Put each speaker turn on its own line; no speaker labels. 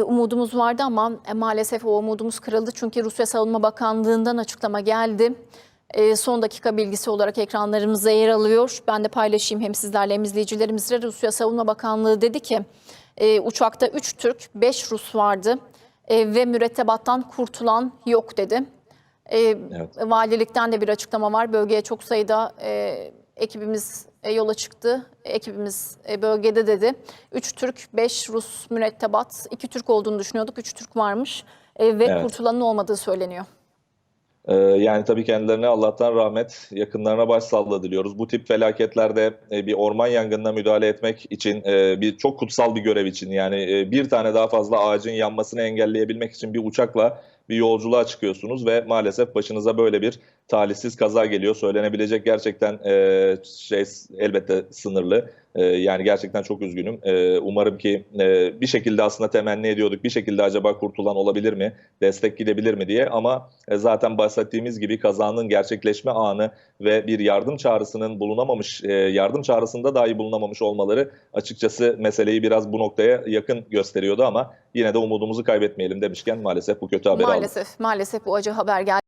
umudumuz vardı ama e, maalesef o umudumuz kırıldı. Çünkü Rusya Savunma Bakanlığı'ndan açıklama geldi. E, son dakika bilgisi olarak ekranlarımıza yer alıyor. Ben de paylaşayım hem sizlerle hem izleyicilerimizle. Rusya Savunma Bakanlığı dedi ki e, uçakta 3 Türk, 5 Rus vardı ve mürettebattan kurtulan yok dedi. E, Valilikten de bir açıklama var. Bölgeye çok sayıda ekibimiz e, yola çıktı. Ekibimiz e, bölgede dedi. 3 Türk, 5 Rus mürettebat, 2 Türk olduğunu düşünüyorduk. 3 Türk varmış E, ve
Evet.
kurtulanın olmadığı söyleniyor.
Ee, Yani tabii kendilerine Allah'tan rahmet, yakınlarına başsağlığı diliyoruz. Bu tip felaketlerde e, bir orman yangınına müdahale etmek için e, bir çok kutsal bir görev için yani e, bir tane daha fazla ağacın yanmasını engelleyebilmek için bir uçakla bir yolculuğa çıkıyorsunuz ve maalesef başınıza böyle bir talihsiz kaza geliyor. Söylenebilecek gerçekten e, şey elbette sınırlı. E, Yani gerçekten çok üzgünüm. E, Umarım ki e, bir şekilde aslında temenni ediyorduk. Bir şekilde acaba kurtulan olabilir mi? Destek gidebilir mi diye ama e, zaten bahsettiğimiz gibi kazanın gerçekleşme anı ve bir yardım çağrısının bulunamamış, e, yardım çağrısında dahi bulunamamış olmaları açıkçası meseleyi biraz bu noktaya yakın gösteriyordu ama yine de umudumuzu kaybetmeyelim demişken maalesef bu kötü haberi aldık.
Maalesef, maalesef bu acı haber geldi.